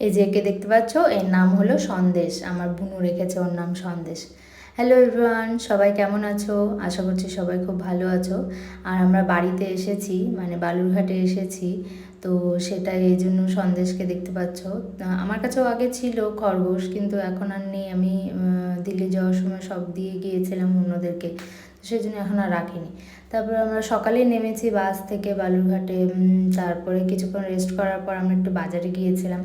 এই যে একে দেখতে পাচ্ছ, এর নাম হলো সন্দেশ। আমার বুনু রেখেছে ওর নাম সন্দেশ। হ্যালো এভরিওয়ান সবাই কেমন আছো? আশা করছি সবাই খুব ভালো আছো। আর আমরা বাড়িতে এসেছি মানে বালুরঘাটে এসেছি, তো সেটা এই জন্য সন্দেশকে দেখতে পাচ্ছ। আমার কাছেও আগে ছিল খরগোশ, কিন্তু এখন আর নেই। আমি দিল্লি যাওয়ার সময় সব দিয়ে গিয়েছিলাম অন্যদেরকে সেই জন্য এখন আর রাখিনি। তারপর আমরা সকালে নেমেছি বাস থেকে বালুরঘাটে তারপরে কিছুক্ষণ রেস্ট করার পর আমরা একটু বাজারে গিয়েছিলাম।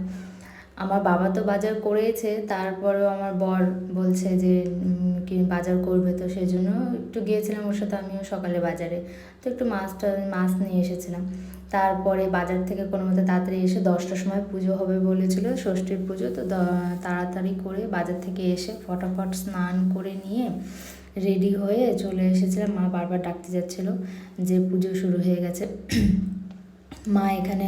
আমার বাবা তো বাজার করেছে, তারপরেও আমার বর বলছে যে কি বাজার করবে তো সেই জন্য একটু গিয়েছিলাম ওর সাথে, আমিও সকালে বাজারে। তো একটু মাছটা মাছ নিয়ে এসেছিলাম। তারপরে বাজার থেকে কোনো মতে তাড়াতাড়ি এসে দশটার সময় পুজো হবে বলেছিল, ষষ্ঠীর পুজো, তো তাড়াতাড়ি করে বাজার থেকে এসে ফটাফট স্নান করে নিয়ে রেডি হয়ে চলে এসেছিলাম। মা বারবার ডাকতে যাচ্ছিল যে পুজো শুরু হয়ে গেছে। মা এখানে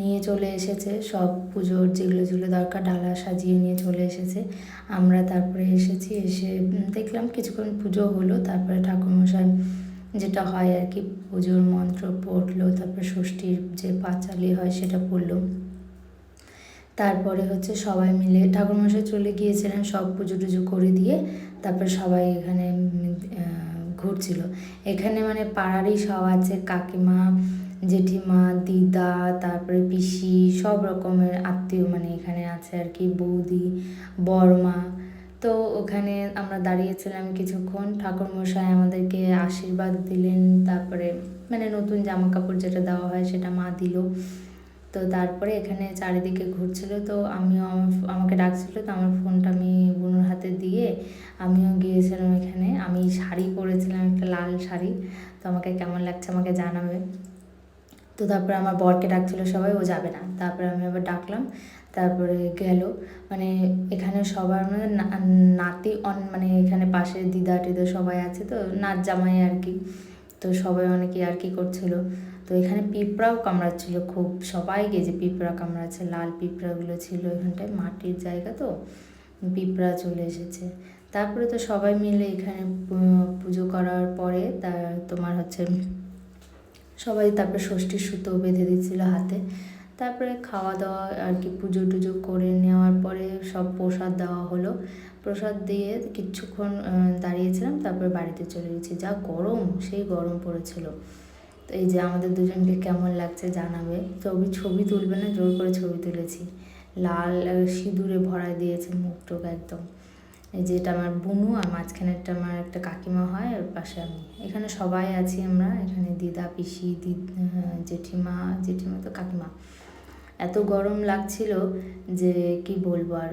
নিয়ে চলে এসেছে। সব পুজোর যেগুলো যেগুলো দরকার ডালা সাজিয়ে নিয়ে চলে এসেছে। আমরা তারপরে এসেছি, এসে দেখলাম কিছুক্ষণ পুজো হলো, তারপরে ঠাকুরমশাই যেটা হয় আর কি, পুজোর মন্ত্র পড়ল, তারপরে ষষ্ঠীর যে পাঁচালি হয় সেটা পড়ল। তারপরে হচ্ছে সবাই মিলে ঠাকুরমশাই চলে গিয়েছিলেন সব পুজো টুজো করে দিয়ে, তারপরে সবাই এখানে ঘুরছিল। এখানে মানে পাড়ারই সব আছে, কাকিমা জেঠিমা, দিদা, তারপরে পিসি, সব রকমের আত্মীয় মানে এখানে আছে আর কি, বৌদি, বর্মা। তো ওখানে আমরা দাঁড়িয়েছিলাম কিছুক্ষণ, ঠাকুরমশাই আমাদেরকে আশীর্বাদ দিলেন, তারপরে মানে নতুন জামা কাপড় যেটা দেওয়া হয় সেটা মা দিল। তো তারপরে এখানে চারিদিকে ঘুরছিল, তো আমিও আমার আমাকে ডাকছিল, তো আমার ফোনটা আমি বুনুর হাতে দিয়ে আমিও গিয়েছিলাম এখানে। আমি শাড়ি পরেছিলাম, একটা লাল শাড়ি। তো আমাকে কেমন লাগছে আমাকে জানাবে। তো তারপরে আমার বরকে ডাকছিল সবাই, ও যাবে না। তারপরে আমি আবার ডাকলাম, তারপরে গেল। মানে এখানে সবার মানে নাতি অন মানে এখানে পাশে দিদা টিদা সবাই আছে তো নাচ জামাই আর কি। তো সবাই অনেকে আর কি করছিল। তো এখানে পিঁপড়াও কামড়াচ্ছিল খুব সবাইকে যে পিঁপড়া কামড়াচ্ছে, লাল পিঁপড়াগুলো ছিল এখানটায়, মাটির জায়গা তো, পিঁপড়া চলে এসেছে। তারপরে তো সবাই মিলে এখানে পুজো করার পরে তার তোমার হচ্ছে সবাই তারপরে ষষ্ঠীর সুতো বেঁধে দিচ্ছিল হাতে। তারপরে খাওয়া দাওয়া আর কি পুজো টুজো করে নেওয়ার পরে সব প্রসাদ দেওয়া হলো। প্রসাদ দিয়ে কিছুক্ষণ দাঁড়িয়েছিলাম, তারপরে বাড়িতে চলে গেছি। যা গরম, সেই গরম পড়েছিল। তো এই যে আমাদের দুজনকে কেমন লাগছে জানাবে। ছবি ছবি তুলবে না, জোর করে ছবি তুলেছি। লাল সিঁদুরে ভরায় দিয়েছে মুখ টুক একদম। এই যে এটা আমার বুনু আর মাঝখানেরটা আমার একটা কাকিমা হয় আর পাশে আমি। এখানে সবাই আছি আমরা, এখানে দিদা, পিসি, দিদ জেঠিমা জেঠিমা তো কাকিমা। এত গরম লাগছিল যে কি বলব আর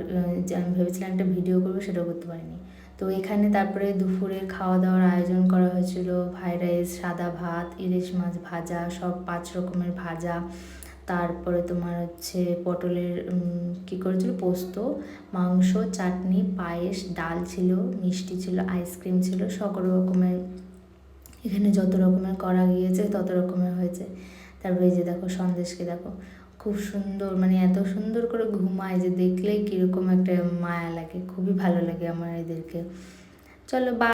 যে আমি ভেবেছিলাম একটা ভিডিও করব, সেটাও করতে পারিনি। তো এখানে তারপরে দুপুরে খাওয়া দাওয়ার আয়োজন করা হয়েছিল, ফ্রাইড রাইস, সাদা ভাত, ইলিশ মাছ ভাজা, সব পাঁচ রকমের ভাজা। তারপরে তোমার হচ্ছে পটলের কি করেছিল? পোস্ত, মাংস, চাটনি, পায়েস, ডাল ছিল, মিষ্টি ছিল, আইসক্রিম ছিল, সকল রকমের, এখানে যত রকমের করা গিয়েছে, তত রকমের হয়েছে। তারপরে যে দেখো, সন্দেশকে দেখো, খুব সুন্দর মানে এত সুন্দর করে ঘুমায় যে দেখলেই কীরকম একটা মায়া লাগে, খুবই ভালো লাগে আমার এদেরকে। চলো বা